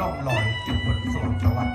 ล่องลอยจุดบนสวงสวรรค์